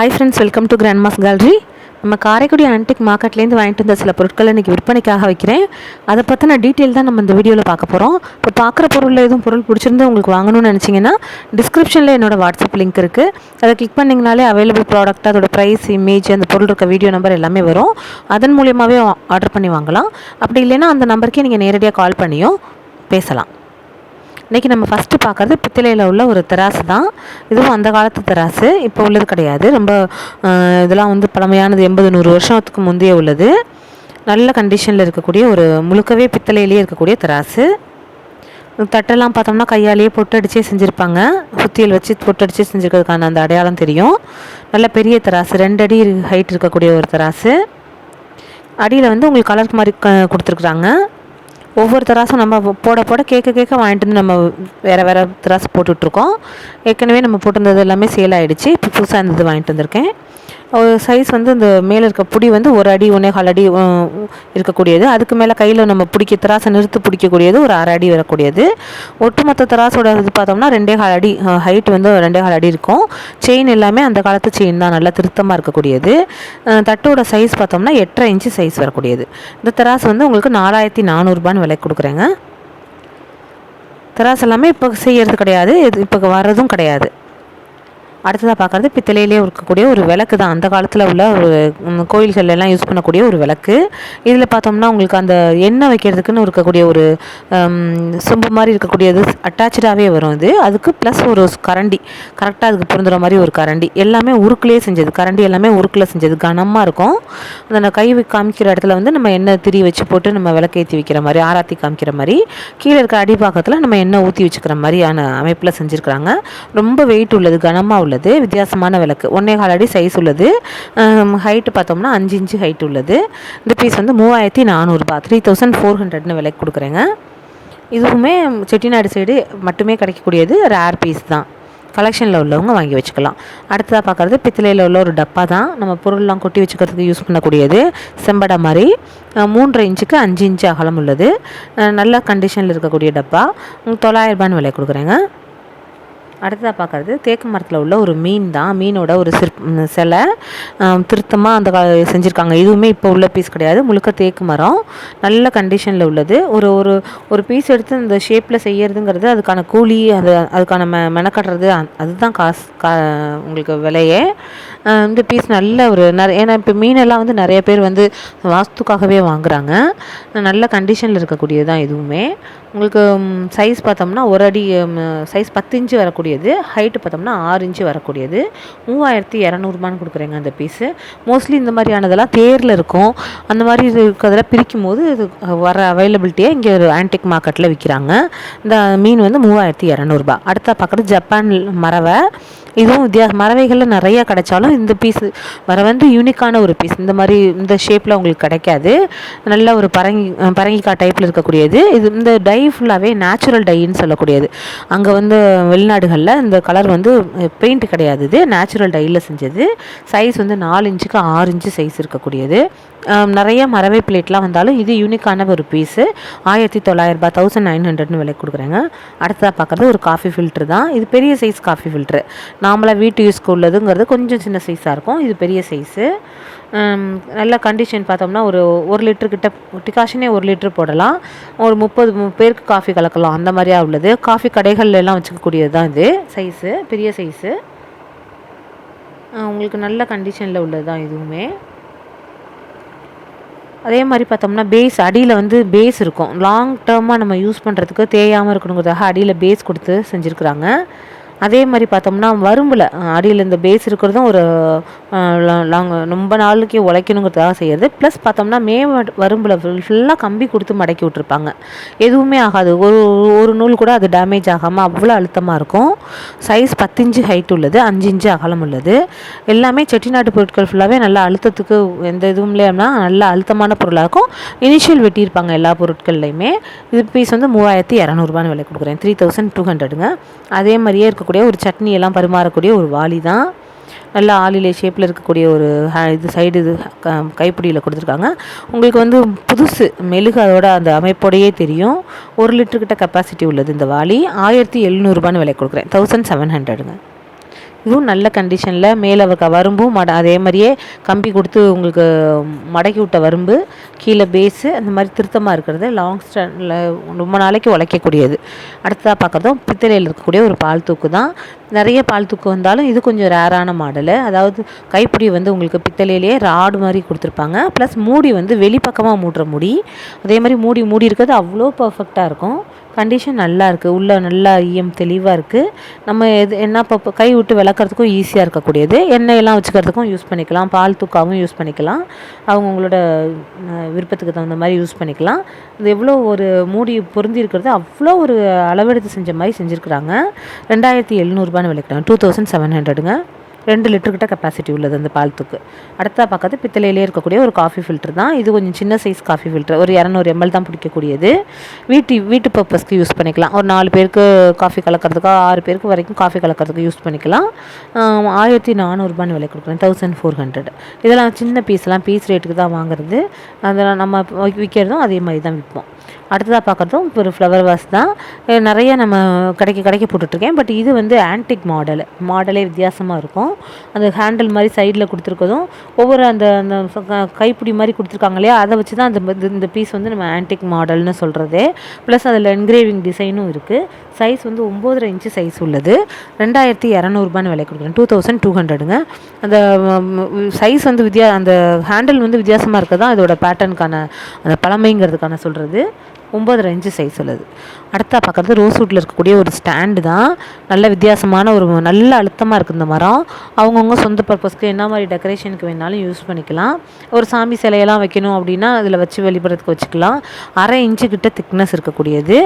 Hi friends welcome to grand mass gallery நம்ம Karaikudi antique மார்க்கெட்லேருந்து வாங்கிட்டு வந்த சில பொருட்களை இன்றைக்கி விற்பனைக்காக வைக்கிறேன். அதை பற்றின டீட்டெயில் தான் நம்ம இந்த வீடியோவில் பார்க்க போகிறோம் இப்போ பார்க்குற பொருளில் எதுவும் பொருள் பிடிச்சிருந்து உங்களுக்கு வாங்கணும்னு நினச்சிங்கன்னா டிஸ்கிரிப்ஷனில் என்னோட வாட்ஸ்அப் லிங்க் இருக்குது அதை கிளிக் பண்ணிங்கனாலே அவைலபிள் ப்ராடக்ட் அதோட ப்ரைஸ் இமேஜ் அந்த பொருள் இருக்க வீடியோ நம்பர் எல்லாமே வரும். அதன் மூலியமாகவே ஆர்டர் பண்ணி வாங்கலாம். அப்படி இல்லைன்னா அந்த நம்பருக்கே நீங்கள் நேரடியாக கால் பண்ணியும் பேசலாம். இன்றைக்கி நம்ம ஃபஸ்ட்டு பார்க்குறது பித்தளையில் உள்ள ஒரு தெராசு தான். இதுவும் அந்த காலத்து தெராசு இப்போ உள்ளது கிடையாது. ரொம்ப இதெல்லாம் வந்து பழமையானது எண்பது நூறு வருஷத்துக்கு முந்தைய உள்ளது. நல்ல கண்டிஷனில் இருக்கக்கூடிய ஒரு முழுக்கவே பித்தளையிலேயே இருக்கக்கூடிய தெராசு தட்டெல்லாம் பார்த்தோம்னா கையாலேயே பொட்டடிச்சே செஞ்சுருப்பாங்க. சுத்தியல் வச்சு பொட்டடிச்சே செஞ்சுருக்கிறதுக்கான அந்த அடையாளம் தெரியும். நல்ல பெரிய தெராசு ரெண்டு அடி ஹைட் இருக்கக்கூடிய ஒரு தெராசு அடியில் வந்து உங்களுக்கு கலர் மாதிரி க கொடுத்துருக்குறாங்க. ஒவ்வொரு தராசும் நம்ம போட போட கேட்க கேட்க வாங்கிட்டு வந்து நம்ம வேறு வேறு தராசு போட்டுட்ருக்கோம். ஏற்கனவே நம்ம போட்டிருந்தது எல்லாமே சேல் ஆகிடுச்சு இப்போ புதுசாக இருந்தது வாங்கிட்டு வந்திருக்கேன். சைஸ் வந்து இந்த மேலே இருக்க பிடி வந்து ஒரு அடி ஒன்றே கால் அடி இருக்கக்கூடியது. அதுக்கு மேலே கையில் நம்ம பிடிக்க திராசை நிறுத்து பிடிக்கக்கூடியது ஒரு அரை அடி வரக்கூடியது. ஒட்டுமொத்த திராசோட இது பார்த்தோம்னா ரெண்டே கால் அடி ஹைட் வந்து ரெண்டே கால் அடி இருக்கும். செயின் எல்லாமே அந்த காலத்து செயின் தான் நல்லா திருத்தமாக இருக்கக்கூடியது. தட்டோட சைஸ் பார்த்தோம்னா எட்டரை இன்ச்சு சைஸ் வரக்கூடியது. இந்த திராசு வந்து உங்களுக்கு நாலாயிரத்தி நானூறுபான்னு விலை கொடுக்குறேங்க. திராசு எல்லாமே இப்போ செய்கிறது கிடையாது இது இப்போ வர்றதும் கிடையாது. அடுத்ததாக பார்க்குறது பித்தளையிலே இருக்கக்கூடிய ஒரு விளக்கு தான். அந்த காலத்தில் உள்ள ஒரு கோயில்கள்லாம் யூஸ் பண்ணக்கூடிய ஒரு விளக்கு. இதில் பார்த்தோம்னா உங்களுக்கு அந்த எண்ணெய் வைக்கிறதுக்குன்னு இருக்கக்கூடிய ஒரு சொம்பு மாதிரி இருக்கக்கூடியது அட்டாச்சாகவே வரும் இது. அதுக்கு ப்ளஸ் ஒரு கரண்டி. கரெக்டாக அதுக்கு பொருந்துற மாதிரி ஒரு கரண்டி. எல்லாமே உருக்குலேயே செஞ்சது. கரண்டி எல்லாமே உருக்கில் செஞ்சது. கனமாக இருக்கும். அந்த கை காமிக்கிற இடத்துல வந்து நம்ம எண்ணெய் திரி வச்சு போட்டு நம்ம விளக்கேற்றி வைக்கிற மாதிரி ஆராத்தி காமிக்கிற மாதிரி கீழே இருக்க அடிப்பாக்கத்தில் நம்ம எண்ணெய் ஊற்றி வச்சுக்கிற மாதிரியான அமைப்பில் செஞ்சுருக்குறாங்க. ரொம்ப வெயிட் உள்ளது. கனமாக உள்ளது. வித்தியாசமான விளக்கு. ஒன்றே கால் அடி சைஸ் உள்ளது. ஹைட்டு பார்த்தோம்னா அஞ்சு இன்ச்சு ஹைட் உள்ளது. இந்த பீஸ் வந்து மூவாயிரத்தி நானூறுபா த்ரீ தௌசண்ட் ஃபோர் ஹண்ட்ரட்னு விலைக்கு கொடுக்குறேங்க. இதுவுமே செட்டிநாடு சைடு மட்டுமே கிடைக்கக்கூடியது ரேர் பீஸ் தான். கலெக்ஷனில் உள்ளவங்க வாங்கி வச்சுக்கலாம். அடுத்ததாக பார்க்குறது பித்தளையில் உள்ள ஒரு டப்பா தான். நம்ம பொருள்லாம் கொட்டி வச்சுக்கிறதுக்கு யூஸ் பண்ணக்கூடியது செம்படை மாதிரி. மூன்றரை இன்ச்சுக்கு அஞ்சு இன்ச்சு அகலம் உள்ளது. நல்ல கண்டிஷனில் இருக்கக்கூடிய டப்பா. தொள்ளாயிரரூபான்னு தொள்ளாயிரம் விலை கொடுக்குறேங்க. அடுத்ததாக பார்க்குறது தேக்கு மரத்தில் உள்ள ஒரு மீன் தான். மீனோட ஒரு சிற் சிலை. திருத்தமாக அந்த கா செஞ்சுருக்காங்க. இதுவுமே இப்போ உள்ள பீஸ் கிடையாது. முழுக்க தேக்கு மரம். நல்ல கண்டிஷனில் உள்ளது. ஒரு ஒரு ஒரு பீஸ் எடுத்து அந்த ஷேப்பில் செய்யறதுங்கிறது அதுக்கான கூலி அது அதுக்கான மெ மெனக்கட்டுறது அதுதான் காசு கா உங்களுக்கு விலையே. இந்த பீஸ் நல்ல ஒரு நிறைய ஏன்னா இப்போ மீனெல்லாம் வந்து நிறைய பேர் வந்து வாஸ்துக்காகவே வாங்குகிறாங்க நல்ல கண்டிஷனில் இருக்கக்கூடியது தான் இதுவுமே உங்களுக்கு சைஸ் பார்த்தோம்னா ஒரு அடி சைஸ் பத்து இன்ச்சு வரக்கூடியது ஹைட்டு பார்த்தோம்னா ஆறு இன்ச்சு வரக்கூடியது. மூவாயிரத்தி இரநூறுபான்னு கொடுக்குறேங்க அந்த பீஸு மோஸ்ட்லி இந்த மாதிரியானதெல்லாம் தேரில் இருக்கும். அந்த மாதிரி இது இருக்கிறதெல்லாம் பிரிக்கும் போது இது வர அவைலபிலிட்டியாக இங்கே ஒரு ஆன்டிக் மார்க்கெட்டில் விற்கிறாங்க இந்த மீன் வந்து மூவாயிரத்தி இரநூறுபா அடுத்த பக்கத்து ஜப்பான் மரவை. இதுவும் வித்தியாச மரவைகளில் நிறையா கிடைச்சாலும் இந்த பீஸு வர வந்து யூனிக்கான ஒரு பீஸ் இந்த மாதிரி இந்த ஷேப்பில் உங்களுக்கு கிடைக்காது. நல்ல ஒரு பரங்கி பரங்கிக்காய் டைப்பில் இருக்கக்கூடியது. இது இந்த டை ஃபுல்லாகவே நேச்சுரல் டைன்னு சொல்லக்கூடியது. அங்கே வந்து வெளிநாடுகளில் இந்த கலர் வந்து பெயிண்ட் கிடையாது இது. நேச்சுரல் டையில் செஞ்சது. சைஸ் வந்து நாலு இன்ச்சுக்கு ஆறு இன்ச்சு சைஸ் இருக்கக்கூடியது. நிறைய மரவை பிளேட்லாம் வந்தாலும் இது யூனிக்கான ஒரு பீஸு ஆயிரத்தி தொள்ளாயிரரூபா தௌசண்ட் நைன் ஹண்ட்ரட்னு விலை கொடுக்குறேங்க. அடுத்ததாக பார்க்குறது ஒரு காஃபி ஃபில்ட்ரு தான். இது பெரிய சைஸ் காஃபி ஃபில்ட்ரு நாமளாக வீட்டு யூஸ்க்கு உள்ளதுங்கிறது கொஞ்சம் சின்ன சைஸாக இருக்கும். இது பெரிய சைஸு நல்ல கண்டிஷன் பார்த்தோம்னா ஒரு ஒரு லிட்டருக்கிட்ட டிகாஷனே ஒரு லிட்டர் போடலாம். ஒரு முப்பது மு- பேருக்கு காஃபி கலக்கலாம். அந்த மாதிரியா உள்ளது. காஃபி கடைகள்லாம் வச்சுக்கக்கூடியது தான் இது. சைஸு பெரிய சைஸு உங்களுக்கு நல்ல கண்டிஷனில் உள்ளது தான் இதுவுமே. அதே மாதிரி பார்த்தோம்னா பேஸ் அடியில் வந்து பேஸ் இருக்கும். லாங் டேர்மாக நம்ம யூஸ் பண்ணுறதுக்கு தேயாமல் இருக்கணுங்கிறதாக அடியில் பேஸ் கொடுத்து செஞ்சுருக்குறாங்க. அதே மாதிரி பார்த்தோம்னா வரும்பில் அடியில் இந்த பேஸ் இருக்கிறதும் ஒரு லாங் ரொம்ப நாளுக்கு உழைக்கணுங்கிறதுக்காக செய்கிறது ப்ளஸ் பார்த்தோம்னா மே வரும்பில் ஃபுல்லாக கம்பி கொடுத்து மடக்கி விட்ருப்பாங்க எதுவுமே ஆகாது. ஒரு ஒரு நூல் கூட அது டேமேஜ் ஆகாமல் அவ்வளோ அழுத்தமாக இருக்கும். சைஸ் பத்து இன்ச்சு ஹைட் உள்ளது அஞ்சு இன்ச்சு அகலம் உள்ளது. எல்லாமே செட்டிநாட்டு பொருட்கள் ஃபுல்லாகவே நல்லா அழுத்தத்துக்கு எந்த இதுவும் இல்லைன்னா நல்ல அழுத்தமான பொருளாக இருக்கும். இனிஷியல் வெட்டியிருப்பாங்க எல்லா பொருட்கள்லையுமே. இது பீஸ் வந்து மூவாயிரத்தி இரநூறுபான்னு விலை கொடுக்குறேன். த்ரீ தௌசண்ட் டூ ஹண்ட்ரடுங்க அதே மாதிரியே இருக்கக்கூடிய ஒரு சட்னி எல்லாம் பரிமாறக்கூடிய ஒரு வாளி தான். நல்லா ஆளிலே ஷேப்பில் இருக்கக்கூடிய ஒரு இது சைடு இது க கைப்பிடியில் கொடுத்துருக்காங்க. உங்களுக்கு வந்து புதுசு மெழுகு அதோட அந்த அமைப்போடையே தெரியும். ஒரு லிட்டர்கிட்ட கெப்பாசிட்டி உள்ளது இந்த வாளி. ஆயிரத்தி எழுநூறுபான்னு விலை கொடுக்குறேன். தௌசண்ட் செவன் ஹண்ட்ரடுங்க இதுவும் நல்ல கண்டிஷனில் மேலே க வரும்பும் மட அதே மாதிரியே கம்பி கொடுத்து உங்களுக்கு மடக்கி விட்ட வரும்பு கீழே பேஸு அந்த மாதிரி திருத்தமாக இருக்கிறது லாங் ஸ்டாண்டில் ரொம்ப நாளைக்கு உழைக்கக்கூடியது. அடுத்ததாக பார்க்குறதும் பித்தளையில் இருக்கக்கூடிய ஒரு பால் தூக்கு தான். நிறைய பால் தூக்கு வந்தாலும் இது கொஞ்சம் ரேரான மாடலு அதாவது கைப்பிடி வந்து உங்களுக்கு பித்தளையிலேயே ராடு மாதிரி கொடுத்துருப்பாங்க. ப்ளஸ் மூடி வந்து வெளிப்பக்கமாக மூடுற முடி. அதே மாதிரி மூடி மூடி இருக்கிறது அவ்வளோ பர்ஃபெக்டாக இருக்கும். கண்டிஷன் நல்லா இருக்குது உள்ளே நல்லா ஈயம் தெளிவாக இருக்குது நம்ம எது என்ன இப்போ கை விட்டு விளக்குறதுக்கும் ஈஸியாக இருக்கக்கூடியது. எண்ணெயெல்லாம் வச்சுக்கிறதுக்கும் யூஸ் பண்ணிக்கலாம். பால் தூக்காவும் யூஸ் பண்ணிக்கலாம். அவங்கவுங்களோட விருப்பத்துக்கு தகுந்த மாதிரி யூஸ் பண்ணிக்கலாம். இது எவ்வளோ ஒரு மூடி பொருந்தி இருக்கிறது அவ்வளோ ஒரு அளவெடுத்து செஞ்ச மாதிரி செஞ்சுருக்குறாங்க. ரெண்டாயிரத்தி எழுநூறுபான்னு விளக்குறாங்க. டூ தௌசண்ட் செவன் ஹண்ட்ரடுங்க ரெண்டு லிட்டர்கிட்ட கெப்பாசிட்டி உள்ளது அந்த பால்த்துக்கு அடுத்ததாக பார்க்கறது பித்தளையிலே இருக்கக்கூடிய ஒரு காஃபி ஃபில்டர் தான். இது கொஞ்சம் சின்ன சைஸ் காஃபி ஃபில்டர் ஒரு இரநூறு எம்எல் தான் பிடிக்கக்கூடியது. வீட்டு வீட்டு பர்பஸ்க்கு யூஸ் பண்ணிக்கலாம். ஒரு நாலு பேருக்கு காஃபி கலக்கிறதுக்கோ ஆறு பேருக்கு வரைக்கும் காஃபி கலக்கிறதுக்கு யூஸ் பண்ணிக்கலாம். ஆயிரத்தி நானூறுபான்னு விலை கொடுக்குறேன். தௌசண்ட் ஃபோர் ஹண்ட்ரட் இதெல்லாம் சின்ன பீஸ்லாம் பீஸ் ரேட்டுக்கு தான் வாங்குறது. அதெல்லாம் நம்ம விற்கிறதும் அதே மாதிரி தான் விற்போம் அடுத்ததாக பார்க்குறதும் ஒரு ஃப்ளவர் வாஸ் தான். நிறைய நம்ம கடைக்கு கடைக்கு போட்டுட்ருக்கேன். பட் இது வந்து ஆன்டிக் மாடல் மாடலே வித்தியாசமாக இருக்கும். அந்த ஹேண்டில் மாதிரி சைடில் கொடுத்துருக்கதும் ஒவ்வொரு அந்த அந்த கைப்பிடி மாதிரி கொடுத்துருக்காங்க இல்லையா? அதை வச்சு தான் அந்த இந்த பீஸ் வந்து நம்ம ஆன்டிக் மாடல்னு சொல்கிறது ப்ளஸ் அதில் என்கிரேவிங் டிசைனும் இருக்குது சைஸ் வந்து ஒம்போதரை இன்ச்சு சைஸ் உள்ளது. ரெண்டாயிரத்தி இரநூறுபான்னு விலை கொடுக்குறேன். டூ தௌசண்ட் டூ ஹண்ட்ரடுங்க அந்த சைஸ் வந்து வித்தியா அந்த ஹேண்டில் வந்து வித்தியாசமாக இருக்க தான் இதோட பேட்டர்னுக்கான அந்த பழமைங்கிறதுக்கான சொல்கிறது ஒம்பது இன்ச்சு சைஸ் உள்ளது அடுத்தா பார்க்குறது ரோஸ்வுட்டில் இருக்கக்கூடிய ஒரு ஸ்டாண்டு தான். நல்ல வித்தியாசமான ஒரு நல்ல அழுத்தமாக இருக்குது இந்த மரம். அவங்கவுங்க சொந்த பர்பஸ்க்கு என்ன மாதிரி டெக்கரேஷனுக்கு வேணாலும் யூஸ் பண்ணிக்கலாம். ஒரு சாமி சிலையெல்லாம் வைக்கணும் அப்படின்னா அதில் வச்சு வெளிப்படுறதுக்கு வச்சுக்கலாம். அரை இன்ச்சு கிட்ட திக்னஸ் இருக்கக்கூடியது.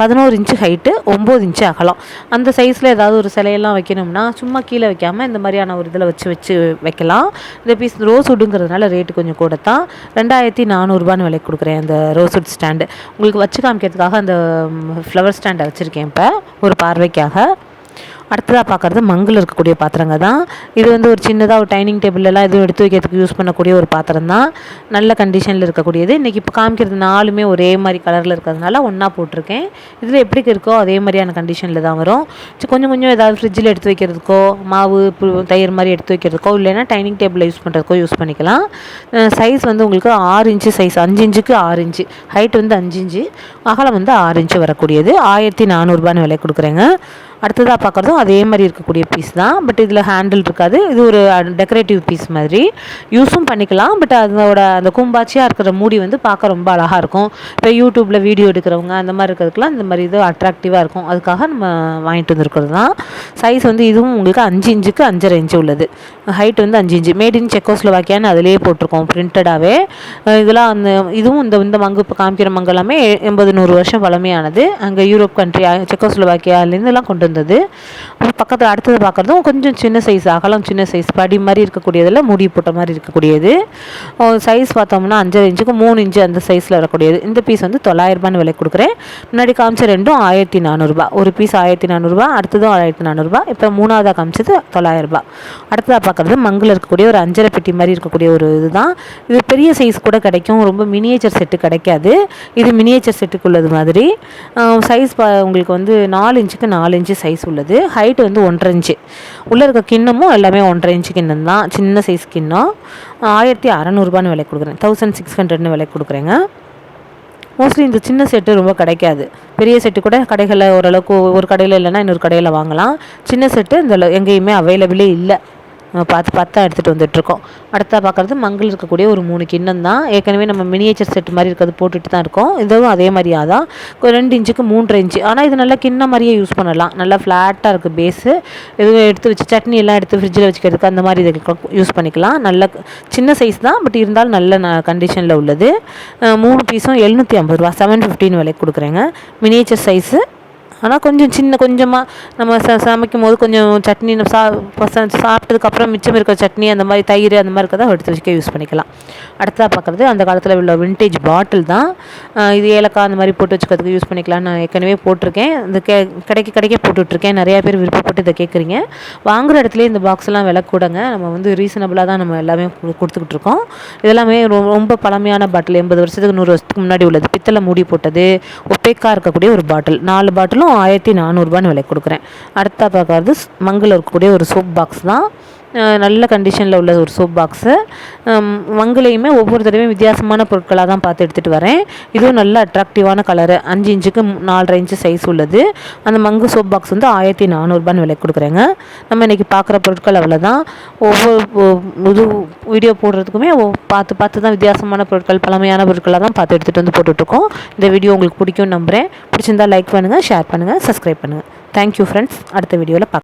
பதினோரு இன்ச்சு ஹைட்டு ஒம்பது இன்ச்சு அகலம். அந்த சைஸில் ஏதாவது ஒரு சிலையெல்லாம் வைக்கணும்னா சும்மா கீழே வைக்காமல் இந்த மாதிரியான ஒரு இதில் வச்சு வச்சு வைக்கலாம். இந்த பீஸ் ரோஸ் உட்டுங்கிறதுனால ரேட்டு கொஞ்சம் கூட தான் ரெண்டாயிரத்தி நானூறுபான்னு விலைக்கு கொடுக்குறேன் அந்த ரோஸ் உட் ஸ்டாண்டு உங்களுக்கு வச்சு காமிக்கிறதுக்காக அந்த ஃப்ளவர் ஸ்டாண்டை வச்சுருக்கேன் இப்போ ஒரு பார்வைக்காக. அடுத்ததாக பார்க்குறது மங்கில் இருக்கக்கூடிய பாத்திரங்க தான். இது வந்து ஒரு சின்னதாக ஒரு டைனிங் டேபிளெலாம் எதுவும் எடுத்து வைக்கிறதுக்கு யூஸ் பண்ணக்கூடிய ஒரு பாத்திரம் தான். நல்ல கண்டிஷனில் இருக்கக்கூடியது. இன்றைக்கி இப்போ காமிக்கிறது நாலுமே ஒரே மாதிரி கலரில் இருக்கிறதுனால ஒன்றா போட்டிருக்கேன். இதில் எப்படி இருக்கோ அதே மாதிரியான கண்டிஷனில் தான் வரும். கொஞ்சம் கொஞ்சம் ஏதாவது ஃப்ரிட்ஜில் எடுத்து வைக்கிறதுக்கோ மாவு தயிர் மாதிரி எடுத்து வைக்கிறதுக்கோ இல்லைன்னா டைனிங் டேபிளில் யூஸ் பண்ணுறதுக்கோ யூஸ் பண்ணிக்கலாம். சைஸ் வந்து உங்களுக்கு ஆறு இன்ச்சு சைஸ் அஞ்சு இன்ச்சுக்கு ஆறு இன்ச்சு ஹைட் வந்து அஞ்சு இன்ச்சு அகலம் வந்து ஆறு இன்ச்சு வரக்கூடியது. ஆயிரத்தி நானூறுபான்னு விலை கொடுக்குறேங்க. அடுத்ததாக பார்க்குறதும் அதே மாதிரி இருக்கக்கூடிய பீஸ் தான். பட் இதில் ஹேண்டில் இருக்காது. இது ஒரு டெக்கரேட்டிவ் பீஸ் மாதிரி. யூஸும் பண்ணிக்கலாம். பட் அதோட அந்த கும்பாச்சியாக இருக்கிற மூடி வந்து பார்க்க ரொம்ப அழகாக இருக்கும். இப்போ யூடியூப்பில் வீடியோ எடுக்கிறவங்க அந்த மாதிரி இருக்கிறதுக்குலாம் இந்த மாதிரி இது அட்ராக்டிவாக இருக்கும். அதுக்காக நம்ம வாங்கிட்டு வந்துருக்கிறது தான். சைஸ் வந்து இதுவும் உங்களுக்கு அஞ்சு இன்ச்சுக்கு அஞ்சரை இன்ச்சு உள்ளது. ஹைட் வந்து அஞ்சு இன்ச்சு. மேட் இன் செக்கோஸ்லோவாக்கியான்னு அதிலே போட்டிருக்கோம் பிரிண்டடாகவே இதெல்லாம் அந்த இதுவும் இந்த இந்த மங்கு இப்போ காமிக்கிற மங்கு எல்லாமே எண்பது நூறு வருஷம் பழமையானது. அங்கே யூரோப் கண்ட்ரி செக்கோஸ்லோவாக்கியாலேருந்துலாம் கொண்டு இருந்தது. பக்கத்தில் அடுத்தது பார்க்குறதும் கொஞ்சம் சின்ன சைஸ் அகலம் சின்ன சைஸ் படி மாதிரி இருக்கக்கூடியதில் முடி போட்ட மாதிரி இருக்கக்கூடியது. சைஸ் பார்த்தோம்னா அஞ்சரை இன்ச்சுக்கு மூணு இன்ச்சு அந்த சைஸில் வரக்கூடியது. இந்த பீஸ் வந்து தொள்ளாயிரரூபான்னு விலை கொடுக்குறேன். முன்னாடி காமிச்ச ரெண்டும் ஆயிரத்தி நானூறுரூபா ஒரு பீஸ் ஆயிரத்தி நானூறுரூபா அடுத்ததும் ஆயிரத்தி நானூறுரூபா இப்போ மூணாவதாக காமிச்சது தொள்ளாயிரரூபா அடுத்ததாக பார்க்குறது மங்கில் இருக்கக்கூடிய ஒரு அஞ்சரை பெட்டி மாதிரி இருக்கக்கூடிய ஒரு இதுதான். இது பெரிய சைஸ் கூட கிடைக்கும். ரொம்ப மினியேச்சர் செட்டு கிடைக்காது. இது மினியேச்சர் செட்டுக்குள்ளது மாதிரி. சைஸ் உங்களுக்கு வந்து நாலு இன்ச்சுக்கு நாலு இன்ச்சு சைஸ் உள்ளது. ஹைட் வந்து ஒன்றரை இன்ச்சு உள்ளே இருக்க கிண்ணமும் எல்லாமே ஒன்றரை இன்ச்சு கிண்ணம் தான். சின்ன சைஸ் கிண்ணம். ஆயிரத்தி அறநூறுபான்னு விலை கொடுக்குறேன். தௌசண்ட் சிக்ஸ் ஹண்ட்ரட்னு விலை கொடுக்குறேங்க. மோஸ்ட்லி இந்த சின்ன செட்டு ரொம்ப கிடைக்காது. பெரிய செட்டு கூட கடைகளில் ஓரளவுக்கு ஒரு கடையில் இல்லைன்னா இன்னொரு கடையில் வாங்கலாம். சின்ன செட்டு இந்த எங்கேயுமே அவைலபிளே இல்லை. பார்த்து பார்த்து எடுத்துகிட்டு வந்துட்டுருக்கோம். அடுத்தா பார்க்குறது மங்கள் இருக்கக்கூடிய ஒரு மூணு கிண்ணம் தான். ஏற்கனவே நம்ம மினியேச்சர் செட் மாதிரி இருக்கிறது போட்டுட்டு தான் இருக்கோம். இதுவும் அதே மாதிரியாக தான். ரெண்டு இன்ச்சுக்கு மூன்றரை இன்ச்சு. ஆனால் இது நல்லா கிண்ணம் மாதிரியே யூஸ் பண்ணலாம். நல்லா ஃப்ளாட்டாக இருக்குது பேஸு எதுவும் எடுத்து வச்சு சட்னி எல்லாம் எடுத்து ஃப்ரிட்ஜில் வச்சுக்கிறதுக்கு அந்த மாதிரி இது யூஸ் பண்ணிக்கலாம். நல்ல சின்ன சைஸ் தான் பட் இருந்தாலும் நல்ல கண்டிஷனில் உள்ளது. மூணு பீஸும் எழுநூற்றி ஐம்பது ரூபா செவன் ஃபிஃப்டின் விலைக்கு கொடுக்குறேங்க. மினியேச்சர் சைஸு ஆனால் கொஞ்சம் சின்ன கொஞ்சமாக நம்ம ச சமைக்கும் போது கொஞ்சம் சட்னி சா சாப்பிட்டதுக்கப்புறம் மிச்சம் இருக்கிற சட்னி அந்த மாதிரி தயிர் அந்த மாதிரி இருக்கிறத எடுத்து வச்சுக்க யூஸ் பண்ணிக்கலாம். அடுத்ததாக பார்க்குறது அந்த காலத்தில் உள்ள வின்டேஜ் பாட்டில் தான். இது ஏலக்காய் அந்த மாதிரி போட்டு வச்சுக்கிறதுக்கு யூஸ் பண்ணிக்கலாம் நான் ஏற்கனவே போட்டிருக்கேன். இந்த கே கடைக்கு கடைக்கே போட்டுட்ருக்கேன் நிறையா பேர் விருப்பப்பட்டு இதை கேட்குறீங்க. வாங்குகிற இடத்துல இந்த பாக்ஸ்லாம் விலை கூடங்க. நம்ம வந்து ரீசனபிளாக தான் நம்ம எல்லாமே கொடுத்துக்கிட்டு இருக்கோம். இதெல்லாமே ரொம்ப பழமையான பாட்டில் எண்பது வருஷத்துக்கு நூறு வருஷத்துக்கு முன்னாடி உள்ளது. பித்தளை மூடி போட்டது ஒப்பேக்காக இருக்கக்கூடிய ஒரு பாட்டில் நாலு பாட்டிலும் ஆயிரத்தி நானூறுபான்னு விலை கொடுக்குறேன். அடுத்த பார்க்கறது மங்கில் இருக்கக்கூடிய ஒரு சோப் பாக்ஸ் தான். நல்ல கண்டிஷனில் உள்ள ஒரு சோப் பாக்ஸு மங்குலையுமே ஒவ்வொரு தடவையும் வித்தியாசமான பொருட்களாக தான் பார்த்து எடுத்துகிட்டு வரேன். இதுவும் நல்ல அட்ராக்டிவான கலரு அஞ்சு இன்ச்சுக்கு நாலரை இன்ச்சு சைஸ் உள்ளது. அந்த மங்கு சோப் பாக்ஸ் வந்து ஆயிரத்தி நானூறுபான்னு விலை கொடுக்குறேங்க. நம்ம இன்றைக்கி பார்க்குற பொருட்கள் அவ்வளோதான் ஒவ்வொரு இது வீடியோ போடுறதுக்குமே பார்த்து பார்த்து தான் வித்தியாசமான பொருட்கள் பழமையான பொருட்களாக தான் பார்த்து எடுத்துகிட்டு வந்து போட்டுட்ருக்கோம். இந்த வீடியோ உங்களுக்கு பிடிக்கும்னு நம்புகிறேன் பிடிச்சிருந்தால் லைக் பண்ணுங்கள் ஷேர் பண்ணுங்கள் சப்ஸ்கிரைப் பண்ணுங்கள் தேங்க்யூ ஃப்ரெண்ட்ஸ் அடுத்த வீடியோவில் பார்க்க